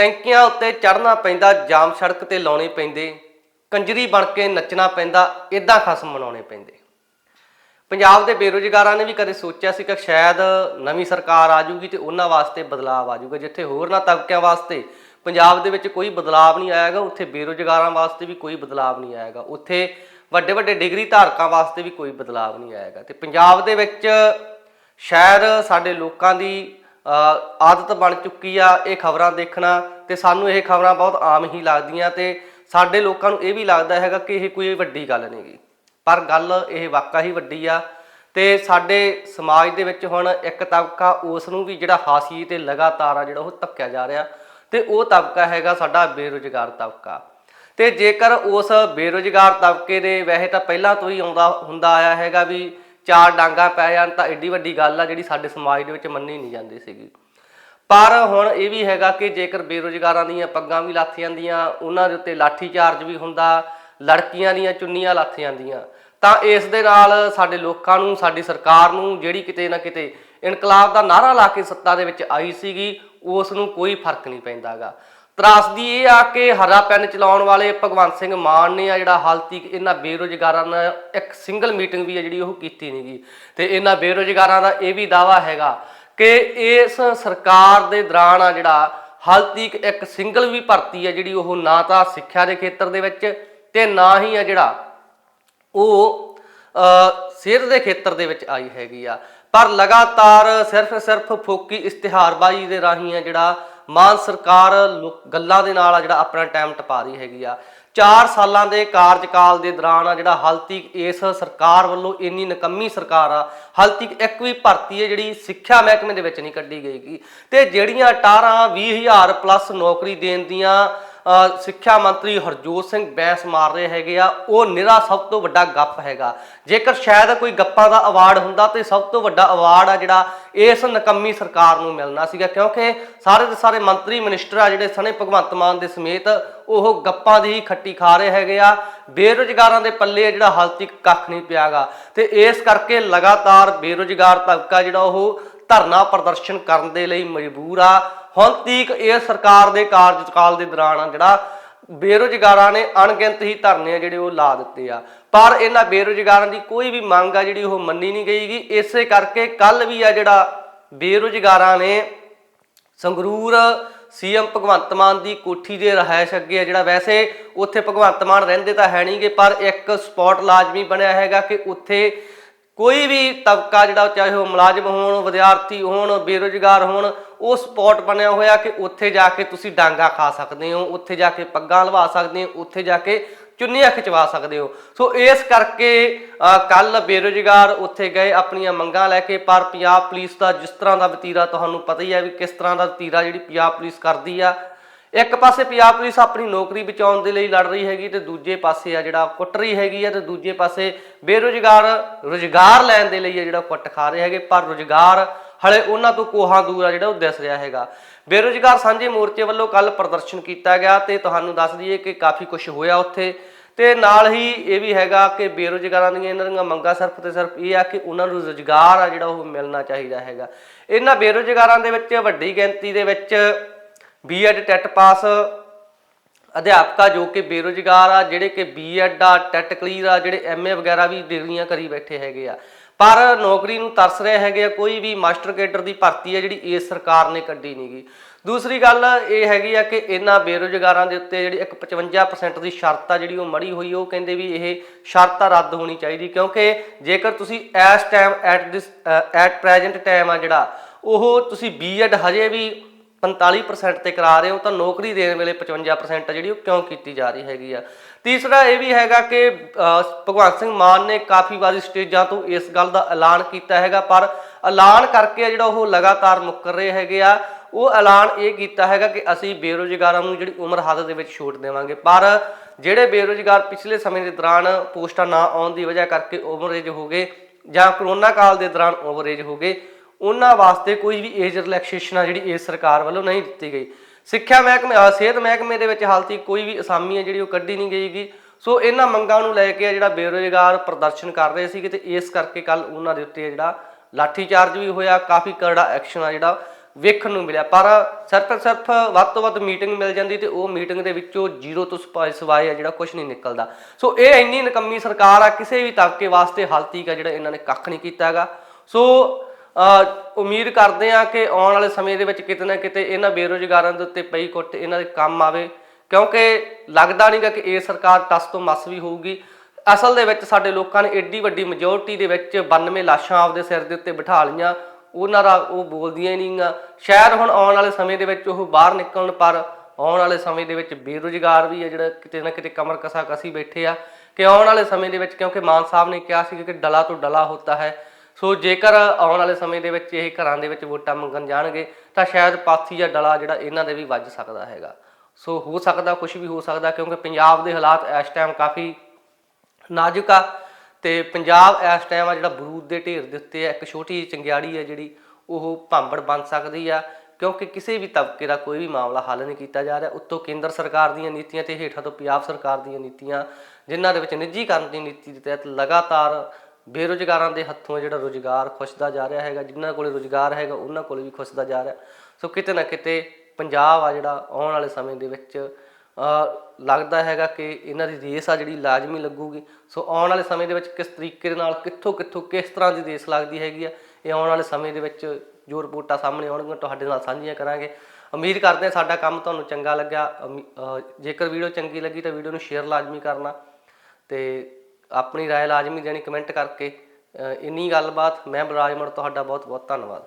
ਟੈਂਕੀਆਂ ਉੱਤੇ ਚੜ੍ਹਨਾ ਪੈਂਦਾ, ਜਾਮ ਸੜਕ ਤੇ ਲਾਉਣੇ ਪੈਂਦੇ, ਕੰਜਰੀ ਬਣ ਕੇ ਨੱਚਣਾ ਪੈਂਦਾ ਇਦਾਂ ਖਸਮ ਮਨਾਉਣੇ ਪੈਂਦੇ। ਪੰਜਾਬ ਦੇ ਬੇਰੁਜ਼ਗਾਰਾਂ ਨੇ ਵੀ ਕਦੇ ਸੋਚਿਆ ਸੀ ਕਿ ਸ਼ਾਇਦ ਨਵੀਂ ਸਰਕਾਰ ਆ ਜਾਊਗੀ ਤੇ ਉਹਨਾਂ ਵਾਸਤੇ ਬਦਲਾਅ ਆ ਜਾਊਗਾ, ਜਿੱਥੇ ਹੋਰਨਾਂ ਤਬਕਿਆਂ ਵਾਸਤੇ ਪੰਜਾਬ ਦੇ ਵਿੱਚ ਕੋਈ ਬਦਲਾਅ ਨਹੀਂ ਆਏਗਾ ਉੱਥੇ ਬੇਰੁਜ਼ਗਾਰਾਂ ਵਾਸਤੇ ਵੀ ਕੋਈ ਬਦਲਾਅ ਨਹੀਂ ਆਏਗਾ ਉੱਥੇ ਵੱਡੇ ਵੱਡੇ ਡਿਗਰੀ ਧਾਰਕਾਂ ਵਾਸਤੇ ਵੀ ਕੋਈ ਬਦਲਾਅ ਨਹੀਂ ਆਏਗਾ ਤੇ ਪੰਜਾਬ ਦੇ ਵਿੱਚ ਸ਼ਾਇਦ ਸਾਡੇ ਲੋਕਾਂ ਦੀ ਆਦਤ ਬਣ ਚੁੱਕੀ ਆ ਇਹ ਖਬਰਾਂ ਦੇਖਣਾ ਤੇ ਸਾਨੂੰ ਇਹ ਖਬਰਾਂ ਬਹੁਤ ਆਮ ਹੀ ਲੱਗਦੀਆਂ ਤੇ ਸਾਡੇ ਲੋਕਾਂ ਨੂੰ ਇਹ ਵੀ ਲੱਗਦਾ ਹੈਗਾ ਕਿ ਇਹ ਕੋਈ ਵੱਡੀ ਗੱਲ ਨਹੀਂਗੀ ਪਰ ਗੱਲ ਇਹ ਵਾਕਾ ਹੀ ਵੱਡੀ ਆ ਤੇ ਸਾਡੇ ਸਮਾਜ ਦੇ ਵਿੱਚ ਹੁਣ ਇੱਕ ਤਬਕਾ ਉਸ ਨੂੰ ਵੀ ਜਿਹੜਾ ਹਾਸੀ ਤੇ ਲਗਾਤਾਰ ਆ ਜਿਹੜਾ ਉਹ ਧੱਕਿਆ ਜਾ ਰਿਹਾ ਤੇ ਉਹ ਤਬਕਾ ਹੈਗਾ ਸਾਡਾ ਬੇਰੁਜ਼ਗਾਰ ਤਬਕਾ। ਤੇ ਜੇਕਰ ਉਸ ਬੇਰੁਜ਼ਗਾਰ ਤਬਕੇ ਦੇ ਵੈਸੇ ਤਾਂ ਪਹਿਲਾਂ ਤੋਂ ਹੀ ਆਉਂਦਾ ਹੁੰਦਾ ਆਇਆ ਹੈਗਾ ਵੀ ਚਾਰ ਡਾਂਗਾ ਪੈ ਜਾਣ ਤਾਂ ਐਡੀ ਵੱਡੀ ਗੱਲ ਆ ਜਿਹੜੀ ਸਾਡੇ ਸਮਾਜ ਦੇ ਵਿੱਚ ਮੰਨੀ ਨਹੀਂ ਜਾਂਦੀ ਸੀਗੀ। ਪਰ ਹੁਣ ਇਹ ਵੀ ਹੈਗਾ ਕਿ ਜੇਕਰ ਬੇਰੁਜ਼ਗਾਰਾਂ ਦੀਆਂ ਪੱਗਾਂ ਵੀ ਲੱਥ ਜਾਂਦੀਆਂ, ਉਹਨਾਂ ਦੇ ਉੱਤੇ ਲਾਠੀ ਚਾਰਜ ਵੀ ਹੁੰਦਾ, ਲੜਕੀਆਂ ਦੀਆਂ ਚੁੰਨੀਆਂ ਲੱਥ ਜਾਂਦੀਆਂ, ਤਾਂ ਇਸ ਦੇ ਨਾਲ ਸਾਡੇ ਲੋਕਾਂ ਨੂੰ, ਸਾਡੀ ਸਰਕਾਰ ਨੂੰ ਜਿਹੜੀ ਕਿਤੇ ਨਾ ਕਿਤੇ ਇਨਕਲਾਬ ਦਾ ਨਾਰਾ ਲਾ ਕੇ ਸੱਤਾ ਦੇ ਵਿੱਚ ਆਈ ਸੀਗੀ, ਉਸ ਨੂੰ ਕੋਈ ਫ਼ਰਕ ਨਹੀਂ ਪੈਂਦਾਗਾ। ਤਰਾਸਦੀ ਇਹ ਆ ਕਿ ਹਰਾ ਪੈਨ ਚਲਾਉਣ ਵਾਲੇ ਭਗਵੰਤ ਸਿੰਘ ਮਾਨ ਨੇ ਆ ਜਿਹੜਾ ਹਾਲ ਤੀਕ ਇਹਨਾਂ ਬੇਰੁਜ਼ਗਾਰਾਂ ਨਾਲ ਇੱਕ ਸਿੰਗਲ ਮੀਟਿੰਗ ਵੀ ਆ ਜਿਹੜੀ ਉਹ ਕੀਤੀ ਨਹੀਂਗੀ ਤੇ ਇਹਨਾਂ ਬੇਰੁਜ਼ਗਾਰਾਂ ਦਾ ਇਹ ਵੀ ਦਾਵਾ ਹੈਗਾ ਕਿ ਇਸ ਸਰਕਾਰ ਦੇ ਦੌਰਾਨ ਆ ਜਿਹੜਾ ਹਾਲ ਤੀਕ ਇੱਕ ਸਿੰਗਲ ਵੀ ਭਰਤੀ ਆ ਜਿਹੜੀ ਉਹ ਨਾ ਤਾਂ ਸਿੱਖਿਆ ਦੇ ਖੇਤਰ ਦੇ ਵਿੱਚ ਤੇ ਨਾ ਹੀ ਆ ਜਿਹੜਾ ਉਹ ਅ, ਸਿਹਤ ਦੇ ਖੇਤਰ ਦੇ ਵਿੱਚ ਆਈ ਹੈਗੀ ਆ। ਪਰ ਲਗਾਤਾਰ ਸਿਰਫ ਸਿਰਫ ਫੋਕੀ ਇਸ਼ਤਿਹਾਰਬਾਜ਼ੀ ਦੇ ਰਾਹੀਂ ਆ ਜਿਹੜਾ ਮਾਨ ਸਰਕਾਰ ਗੱਲਾਂ ਦੇ ਨਾਲ ਆ ਜਿਹੜਾ ਆਪਣਾ ਟਾਈਮ ਟਪਾ ਰਹੀ ਹੈਗੀ ਆ। 4 ਸਾਲਾਂ ਦੇ ਕਾਰਜਕਾਲ ਦੇ ਦੌਰਾਨ ਆ ਜਿਹੜਾ ਹਾਲ ਤੱਕ ਇਸ ਸਰਕਾਰ ਵੱਲੋਂ ਇੰਨੀ ਨਕੰਮੀ ਸਰਕਾਰ ਆ ਹਾਲ ਤੱਕ ਇੱਕ ਵੀ ਭਰਤੀ ਹੈ ਜਿਹੜੀ ਸਿੱਖਿਆ ਮਹਿਕਮੇ ਦੇ ਵਿੱਚ ਨਹੀਂ ਕੱਢੀ ਗਈਗੀ ਤੇ ਜਿਹੜੀਆਂ 18 20000 ਪਲੱਸ ਨੌਕਰੀ ਦੇਣ ਦੀਆਂ ਸਿੱਖਿਆ ਮੰਤਰੀ ਹਰਜੋਤ ਸਿੰਘ ਬੈਂਸ ਮਾਰ ਰਹੇ ਹੈਗੇ ਆ। ਉਹ ਨਿਰਾ ਸਭ ਤੋਂ ਵੱਡਾ ਗੱਪ ਹੈਗਾ। ਜੇਕਰ ਸ਼ਾਇਦ ਕੋਈ ਗੱਪਾਂ ਦਾ ਅਵਾਰਡ ਹੁੰਦਾ ਤੇ ਸਭ ਤੋਂ ਵੱਡਾ ਅਵਾਰਡ ਆ ਜਿਹੜਾ ਇਸ ਨਕੰਮੀ ਸਰਕਾਰ ਨੂੰ ਮਿਲਣਾ ਸੀਗਾ, ਕਿਉਂਕਿ ਸਾਰੇ ਦੇ ਸਾਰੇ ਮੰਤਰੀ ਮਿਨਿਸਟਰ ਆ ਜਿਹੜੇ ਸਣੇ ਭਗਵੰਤ ਮਾਨ ਦੇ ਸਮੇਤ, ਉਹ ਗੱਪਾਂ ਦੀ ਹੀ ਖੱਟੀ ਖਾ ਰਹੇ ਹੈਗੇ ਆ। ਬੇਰੁਜ਼ਗਾਰਾਂ ਦੇ ਪੱਲੇ ਜਿਹੜਾ ਹਾਲ ਤੱਕ ਕੱਖ ਨਹੀਂ ਪਿਆਗਾ। ਤੇ ਇਸ ਕਰਕੇ ਲਗਾਤਾਰ ਬੇਰੁਜ਼ਗਾਰ ਤਬਕਾ ਜਿਹੜਾ ਉਹ ਧਰਨਾ ਪ੍ਰਦਰਸ਼ਨ ਕਰਨ ਦੇ ਲਈ ਮਜਬੂਰ ਆ। ਹੁਣ ਤੀਕ ਇਹ ਸਰਕਾਰ ਦੇ ਕਾਰਜਕਾਲ ਦੇ ਦੌਰਾਨ ਜਿਹੜਾ ਬੇਰੁਜ਼ਗਾਰਾਂ ਨੇ ਅਣਗਿਣਤ ਹੀ ਧਰਨੇ ਆ ਜਿਹੜੇ ਉਹ ਲਾ ਦਿੱਤੇ ਆ। ਪਰ ਇਹਨਾਂ ਬੇਰੁਜ਼ਗਾਰਾਂ ਦੀ ਕੋਈ ਵੀ ਮੰਗ ਆ ਜਿਹੜੀ ਉਹ ਮੰਨੀ ਨਹੀਂ ਗਈਗੀ। ਇਸੇ ਕਰਕੇ ਕੱਲ ਵੀ ਆ ਜਿਹੜਾ ਬੇਰੁਜ਼ਗਾਰਾਂ ਨੇ ਸੰਗਰੂਰ ਸੀਐਮ ਭਗਵੰਤ ਮਾਨ ਦੀ ਕੋਠੀ ਦੇ ਰਹਾਇਸ਼ ਅੱਗੇ ਆ ਜਿਹੜਾ ਵੈਸੇ ਉੱਥੇ ਭਗਵੰਤ ਮਾਨ ਰਹਿੰਦੇ ਤਾਂ ਹੈ ਨਹੀਂਗੇ, ਪਰ ਇੱਕ ਸਪੌਟ ਲਾਜ਼ਮੀ ਬਣਿਆ ਹੈਗਾ ਕਿ ਉੱਥੇ ਕੋਈ ਵੀ ਤਬਕਾ ਜਿਹੜਾ ਚਾਹੇ ਉਹ ਮੁਲਾਜ਼ਮ ਹੋਣ, ਵਿਦਿਆਰਥੀ ਹੋਣ, ਬੇਰੁਜ਼ਗਾਰ ਹੋਣ ਉਹ ਸਪੌਟ ਬਣਿਆ ਹੋਇਆ ਕਿ ਉੱਥੇ ਜਾ ਕੇ ਤੁਸੀਂ ਡਾਂਗਾ ਖਾ ਸਕਦੇ ਹੋ, ਉੱਥੇ ਜਾ ਕੇ ਪੱਗਾਂ ਲਵਾ ਸਕਦੇ ਹੋ, ਉੱਥੇ ਜਾ ਕੇ ਚੁੰਨੀਆਂ ਖਿਚਵਾ ਸਕਦੇ ਹੋ। ਸੋ ਇਸ ਕਰਕੇ ਕੱਲ ਬੇਰੁਜ਼ਗਾਰ ਉੱਥੇ ਗਏ, ਆਪਣੀਆਂ ਮੰਗਾਂ ਲੈ ਕੇ, ਪਰ ਪੰਜਾਬ ਪੁਲਿਸ ਦਾ ਜਿਸ ਤਰ੍ਹਾਂ ਦਾ ਵਤੀਰਾ ਤੁਹਾਨੂੰ ਪਤਾ ਹੀ ਹੈ ਵੀ ਕਿਸ ਤਰ੍ਹਾਂ ਦਾ ਵਤੀਰਾ ਜਿਹੜੀ ਪੰਜਾਬ ਪੁਲਿਸ ਕਰਦੀ ਆ, ਇੱਕ ਪਾਸੇ ਪੰਜਾਬ ਪੁਲਿਸ ਆਪਣੀ ਨੌਕਰੀ ਬਚਾਉਣ ਦੇ ਲਈ ਲੜ ਰਹੀ ਹੈਗੀ ਤੇ ਦੂਜੇ ਪਾਸੇ ਆ ਜਿਹੜਾ ਕੁੱਟ ਰਹੀ ਹੈਗੀ ਆ ਤੇ ਦੂਜੇ ਪਾਸੇ ਬੇਰੁਜ਼ਗਾਰ, ਰੁਜ਼ਗਾਰ ਲੈਣ ਦੇ ਲਈ ਆ ਜਿਹੜਾ ਕੁੱਟ ਖਾ ਰਹੇ ਹੈਗੇ, ਪਰ ਰੁਜ਼ਗਾਰ ਹਲੇ ਉਹਨਾਂ ਤੋਂ ਕੋਹਾਂ ਦੂਰ ਆ ਜਿਹੜਾ ਉਹ ਦਿਸ ਰਿਹਾ ਹੈਗਾ। ਬੇਰੁਜ਼ਗਾਰ ਸਾਂਝੇ ਮੋਰਚੇ ਵੱਲੋਂ ਕੱਲ ਪ੍ਰਦਰਸ਼ਨ ਕੀਤਾ ਗਿਆ ਤੇ ਤੁਹਾਨੂੰ ਦੱਸ ਦਈਏ ਕਿ ਕਾਫੀ ਕੁਝ ਹੋਇਆ ਉੱਥੇ। ਤੇ ਨਾਲ ਹੀ ਇਹ ਵੀ ਹੈਗਾ ਕਿ ਬੇਰੁਜ਼ਗਾਰਾਂ ਦੀਆਂ ਇਹਨਾਂ ਦੀਆਂ ਮੰਗਾਂ ਸਿਰਫ ਤੇ ਸਿਰਫ ਇਹ ਆ ਕਿ ਉਹਨਾਂ ਨੂੰ ਰੁਜ਼ਗਾਰ ਆ ਜਿਹੜਾ ਉਹ ਮਿਲਣਾ ਚਾਹੀਦਾ ਹੈਗਾ। ਇਹਨਾਂ ਬੇਰੁਜ਼ਗਾਰਾਂ ਦੇ ਵਿੱਚ ਵੱਡੀ ਗਿਣਤੀ ਦੇ ਵਿੱਚ ਬੀਐਡ ਟੈਟ ਪਾਸ ਅਧਿਆਪਕਾ ਜੋ ਕਿ ਬੇਰੁਜ਼ਗਾਰ ਆ, ਜਿਹੜੇ ਕਿ ਬੀਐਡ ਆ, ਟੈਟ ਕਲੀਅਰ ਆ, ਜਿਹੜੇ ਐਮਏ ਵਗੈਰਾ ਵੀ ਡਿਗਰੀਆਂ ਕਰੀ ਬੈਠੇ ਹੈਗੇ ਆ। ਪਰ ਨੌਕਰੀ ਨੂੰ ਤਰਸ ਰਹੇ ਹੈਗੇ ਆ, ਕੋਈ ਵੀ ਮਾਸਟਰ ਕੇਡਰ ਦੀ ਭਰਤੀ ਹੈ ਜਿਹੜੀ ਇਸ ਸਰਕਾਰ ਨੇ ਕੱਢੀ ਨਹੀਂਗੀ ਦੂਸਰੀ ਗੱਲ ਇਹ ਹੈਗੀ ਆ ਕਿ ਇਹਨਾਂ ਬੇਰੁਜ਼ਗਾਰਾਂ ਦੇ ਉੱਤੇ ਜਿਹੜੀ ਇੱਕ 55% ਦੀ ਸ਼ਰਤ ਆ ਜਿਹੜੀ ਉਹ ਮੜੀ ਹੋਈ, ਉਹ ਕਹਿੰਦੇ ਵੀ ਇਹ ਸ਼ਰਤ ਰੱਦ ਹੋਣੀ ਚਾਹੀਦੀ, ਕਿਉਂਕਿ ਜੇਕਰ ਤੁਸੀਂ ਇਸ time at this at present time ਆ ਜਿਹੜਾ, ਉਹ ਤੁਸੀਂ ਬੀਐਡ ਹਜੇ ਵੀ 45% ਤੇ ਕਰਾ ਰਹੇ ਹੋ ਤਾਂ ਨੌਕਰੀ ਦੇਣ ਵੇਲੇ 55% ਆ ਜਿਹੜੀ ਉਹ ਕਿਉਂ ਕੀਤੀ ਜਾ ਰਹੀ ਹੈਗੀ ਆ। ਤੀਸਰਾ ਇਹ ਵੀ ਹੈਗਾ ਕਿ ਭਗਵੰਤ ਸਿੰਘ ਮਾਨ ਨੇ ਕਾਫੀ ਵਾਰੀ ਸਟੇਜਾਂ ਤੋਂ ਇਸ ਗੱਲ ਦਾ ਐਲਾਨ ਕੀਤਾ ਹੈਗਾ, ਪਰ ਐਲਾਨ ਕਰਕੇ ਜਿਹੜਾ ਉਹ ਲਗਾਤਾਰ ਮੁੱਕਰ ਰਹੇ ਹੈਗੇ ਆ। ਉਹ ਐਲਾਨ ਇਹ ਕੀਤਾ ਹੈਗਾ ਕਿ ਅਸੀਂ ਬੇਰੁਜ਼ਗਾਰਾਂ ਨੂੰ ਜਿਹੜੀ ਉਮਰ ਹੱਦ ਦੇ ਵਿੱਚ ਛੋਟ ਦੇਵਾਂਗੇ। ਪਰ ਜਿਹੜੇ ਬੇਰੁਜ਼ਗਾਰ ਪਿਛਲੇ ਸਮੇਂ ਦੇ ਦੌਰਾਨ ਪੋਸਟਾਂ ਨਾ ਆਉਣ ਦੀ ਵਜ੍ਹਾ ਕਰਕੇ ਓਵਰੇਜ ਹੋ ਗਏ ਜਾਂ ਕਰੋਨਾ ਕਾਲ ਦੇ ਦੌਰਾਨ ਓਵਰੇਜ ਹੋ ਗਏ ਉਹਨਾਂ ਵਾਸਤੇ ਕੋਈ ਵੀ ਏਜ ਰਿਲੈਕਸੇਸ਼ਨ ਆ ਜਿਹੜੀ ਇਸ ਸਰਕਾਰ ਵੱਲੋਂ ਨਹੀਂ ਦਿੱਤੀ ਗਈ। ਸਿੱਖਿਆ ਮਹਿਕਮੇ ਸਿਹਤ ਮਹਿਕਮੇ ਦੇ ਵਿੱਚ ਹਾਲ ਤੱਕ ਕੋਈ ਵੀ ਅਸਾਮੀ ਹੈ ਜਿਹੜੀ ਉਹ ਕੱਢੀ ਨਹੀਂ ਗਈਗੀ। ਸੋ ਇਹਨਾਂ ਮੰਗਾਂ ਨੂੰ ਲੈ ਕੇ ਆ ਜਿਹੜਾ ਬੇਰੁਜ਼ਗਾਰ ਪ੍ਰਦਰਸ਼ਨ ਕਰ ਰਹੇ ਸੀਗੇ ਤੇ ਇਸ ਕਰਕੇ ਕੱਲ ਉਹਨਾਂ ਦੇ ਉੱਤੇ ਜਿਹੜਾ ਲਾਠੀ ਚਾਰਜ ਵੀ ਹੋਇਆ, ਕਾਫੀ ਕਰੜਾ ਐਕਸ਼ਨ ਆ ਜਿਹੜਾ ਵੇਖਣ ਨੂੰ ਮਿਲਿਆ। ਪਰ ਸਿਰਫ ਸਿਰਫ ਵੱਧ ਤੋਂ ਵੱਧ ਮੀਟਿੰਗ ਮਿਲ ਜਾਂਦੀ ਤੇ ਉਹ ਮੀਟਿੰਗ ਦੇ ਵਿੱਚੋਂ ਜ਼ੀਰੋ ਤੋਂ ਸਪਾ- ਸਿਵਾਏ ਆ ਜਿਹੜਾ ਕੁਝ ਨਹੀਂ ਨਿਕਲਦਾ। ਸੋ ਇਹ ਇੰਨੀ ਨਕੰਮੀ ਸਰਕਾਰ ਆ, ਕਿਸੇ ਵੀ ਤਬਕੇ ਵਾਸਤੇ ਹਾਲ ਤੀਕ ਜਿਹੜਾ ਇਹਨਾਂ ਨੇ ਕੱਖ ਨਹੀਂ ਕੀਤਾ ਹੈਗਾ। ਸੋ ਉਮੀਦ ਕਰਦੇ ਹਾਂ ਕਿ ਆਉਣ ਵਾਲੇ ਸਮੇਂ ਦੇ ਵਿੱਚ ਕਿਤੇ ਨਾ ਕਿਤੇ ਇਹਨਾਂ ਬੇਰੋਜ਼ਗਾਰਾਂ ਦੇ ਉੱਤੇ ਪਈ ਕੁੱਟ, ਇਹਨਾਂ ਦੇ ਕੰਮ ਆਵੇ। ਕਿਉਂਕਿ ਲੱਗਦਾ ਨਹੀਂਗਾ ਕਿ ਇਹ ਸਰਕਾਰ ਟਸ ਤੋਂ ਮਸ ਵੀ ਹੋਊਗੀ। ਅਸਲ ਦੇ ਵਿੱਚ ਸਾਡੇ ਲੋਕਾਂ ਨੇ ਏਡੀ ਵੱਡੀ ਮੈਜੋਰਟੀ ਦੇ ਵਿੱਚ 92 ਲਾਸ਼ਾਂ ਆਪਦੇ ਸਿਰ ਦੇ ਉੱਤੇ ਬਿਠਾ ਲਈਆਂ। ਉਹਨਾਂ ਦਾ ਉਹ ਬੋਲਦੀਆਂ ਹੀ ਨਹੀਂਗਾ ਸ਼ਾਇਦ ਹੁਣ ਆਉਣ ਵਾਲੇ ਸਮੇਂ ਦੇ ਵਿੱਚ ਉਹ ਬਾਹਰ ਨਿਕਲਣ, ਪਰ ਆਉਣ ਵਾਲੇ ਸਮੇਂ ਦੇ ਵਿੱਚ ਬੇਰੁਜ਼ਗਾਰ ਵੀ ਹੈ ਜਿਹੜਾ ਕਿਤੇ ਨਾ ਕਿਤੇ ਕਮਰ ਕਸਾ ਕਸੀ ਬੈਠੇ ਆ। ਕਿ ਆਉਣ ਵਾਲੇ ਸਮੇਂ ਦੇ ਵਿੱਚ ਕਿਉਂਕਿ ਮਾਨ ਸਾਹਿਬ ਨੇ ਕਿਹਾ ਸੀ ਕਿ ਡਲਾ ਤੋਂ ਡਲਾ ਹੁੰਦਾ ਹੈ। ਸੋ ਜੇਕਰ ਆਉਣ ਵਾਲੇ ਸਮੇਂ ਦੇ ਵਿੱਚ ਇਹ ਘਰਾਂ ਦੇ ਵਿੱਚ ਵੋਟਾਂ ਮੰਗਣ ਜਾਣਗੇ, ਤਾਂ ਸ਼ਾਇਦ ਪਾਥੀ ਜਾਂ ਡਲਾ ਜਿਹੜਾ ਇਹਨਾਂ ਦੇ ਵੀ ਵੱਜ ਸਕਦਾ ਹੈਗਾ। ਸੋ ਹੋ ਸਕਦਾ ਕੁਝ ਵੀ ਹੋ ਸਕਦਾ, ਕਿਉਂਕਿ ਪੰਜਾਬ ਦੇ ਹਾਲਾਤ ਇਸ ਟਾਈਮ ਕਾਫੀ ਨਾਜ਼ੁਕ ਆ ਤੇ ਪੰਜਾਬ ਇਸ ਟਾਈਮ ਆ ਜਿਹੜਾ ਬਰੂਦ ਦੇ ਢੇਰ ਦੇ ਉੱਤੇ ਆ, ਇੱਕ ਛੋਟੀ ਜਿਹੀ ਚੰਗਿਆੜੀ ਹੈ ਜਿਹੜੀ ਉਹ ਭਾਂਬੜ ਬਣ ਸਕਦੀ ਆ, ਕਿਉਂਕਿ ਕਿਸੇ ਵੀ ਤਬਕੇ ਦਾ ਕੋਈ ਵੀ ਮਾਮਲਾ ਹੱਲ ਨਹੀਂ ਕੀਤਾ ਜਾ ਰਿਹਾ। ਉੱਤੋਂ ਕੇਂਦਰ ਸਰਕਾਰ ਦੀਆਂ ਨੀਤੀਆਂ ਤੇ ਹੇਠਾਂ ਤੋਂ ਪੰਜਾਬ ਸਰਕਾਰ ਦੀਆਂ ਨੀਤੀਆਂ, ਜਿਨ੍ਹਾਂ ਦੇ ਵਿੱਚ ਨਿੱਜੀਕਰਨ ਦੀ ਨੀਤੀ ਦੇ ਤਹਿਤ ਲਗਾਤਾਰ ਬੇਰੁਜ਼ਗਾਰਾਂ ਦੇ ਹੱਥੋਂ ਜਿਹੜਾ ਰੁਜ਼ਗਾਰ ਖੁੱਸਦਾ ਜਾ ਰਿਹਾ ਹੈਗਾ, ਜਿਨ੍ਹਾਂ ਕੋਲੇ ਰੁਜ਼ਗਾਰ ਹੈਗਾ, ਉਹਨਾਂ ਕੋਲੇ ਵੀ ਖੁੱਸਦਾ ਜਾ ਰਿਹਾ। ਸੋ ਕਿਤੇ ਨਾ ਕਿਤੇ ਪੰਜਾਬ ਆ ਜਿਹੜਾ ਆਉਣ ਵਾਲੇ ਸਮੇਂ ਦੇ ਵਿੱਚ ਲੱਗਦਾ ਹੈਗਾ ਕਿ ਇਹਨਾਂ ਦੀ ਰੇਸ ਆ ਜਿਹੜੀ ਲਾਜ਼ਮੀ ਲੱਗੂਗੀ। ਸੋ ਆਉਣ ਵਾਲੇ ਸਮੇਂ ਦੇ ਵਿੱਚ ਕਿਸ ਤਰੀਕੇ ਦੇ ਨਾਲ, ਕਿੱਥੋਂ ਕਿੱਥੋਂ ਕਿਸ ਤਰ੍ਹਾਂ ਦੀ ਰੇਸ ਲੱਗਦੀ ਹੈਗੀ ਆ, ਇਹ ਆਉਣ ਵਾਲੇ ਸਮੇਂ ਦੇ ਵਿੱਚ ਜੋ ਰਿਪੋਰਟਾਂ ਸਾਹਮਣੇ ਆਉਣਗੀਆਂ, ਤੁਹਾਡੇ ਨਾਲ ਸਾਂਝੀਆਂ ਕਰਾਂਗੇ। ਉਮੀਦ ਕਰਦੇ ਹਾਂ ਸਾਡਾ ਕੰਮ ਤੁਹਾਨੂੰ ਚੰਗਾ ਲੱਗਿਆ। ਉਮੀ- ਜੇਕਰ ਵੀਡੀਓ ਚੰਗੀ ਲੱਗੀ ਤਾਂ ਵੀਡੀਓ ਨੂੰ ਸ਼ੇਅਰ ਲਾਜ਼ਮੀ ਕਰਨਾ ਤੇ ਆਪਣੀ رائے ਲਾਜ਼ਮੀ ਦੇਣੀ ਕਮੈਂਟ ਕਰਕੇ ਅ, ਇੰਨੀ ਗੱਲਬਾਤ ਮੈਂ ਬਲਰਾਜ ਮੜ ਤੁਹਾਡਾ ਬਹੁਤ ਬਹੁਤ ਧੰਨਵਾਦ